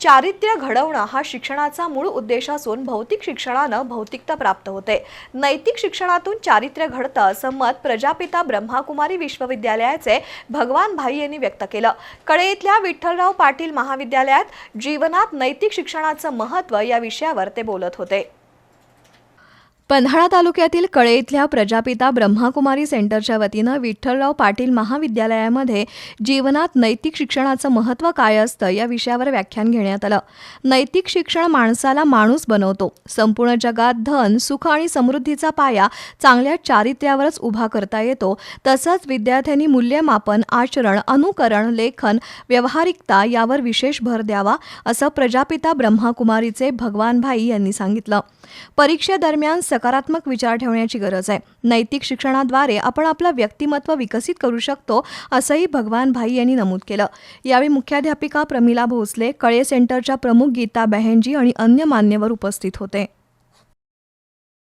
चारित्र्य घडवणं हा शिक्षणाचा मूळ उद्देश असून भौतिक शिक्षणानं भौतिकता प्राप्त होते. नैतिक शिक्षणातून चारित्र्य घडतं असं मत प्रजापिता ब्रह्माकुमारी विश्वविद्यालयाचे भगवान भाई यांनी व्यक्त केलं. कळे इथल्या विठ्ठलराव पाटील महाविद्यालयात जीवनात नैतिक शिक्षणाचं महत्त्व या विषयावर ते बोलत होते. पन्हाळा तालुक्यातील कळे इथल्या प्रजापिता ब्रह्माकुमारी सेंटरच्या वतीनं विठ्ठलराव पाटील महाविद्यालयामध्ये जीवनात नैतिक शिक्षणाचं महत्त्व काय असतं या विषयावर व्याख्यान घेण्यात आलं. नैतिक शिक्षण माणसाला माणूस बनवतो. संपूर्ण जगात धन सुख आणि समृद्धीचा पाया चांगल्या चारित्र्यावरच उभा करता येतो. तसंच विद्यार्थ्यांनी मूल्यमापन आचरण अनुकरण लेखन व्यवहारिकता यावर विशेष भर द्यावा असं प्रजापिता ब्रह्माकुमारीचे भगवान भाई यांनी सांगितलं. परीक्षेदरम्यान सकारात्मक विचार ठेवण्याची गरज आहे. नैतिक शिक्षणाद्वारे आपण आपलं व्यक्तिमत्व विकसित करू शकतो असंही भगवान भाई यांनी नमूद केलं. यावेळी मुख्याध्यापिका प्रमिला भोसले कळे सेंटरच्या प्रमुख गीता बहेनजी आणि अन्य मान्यवर उपस्थित होते.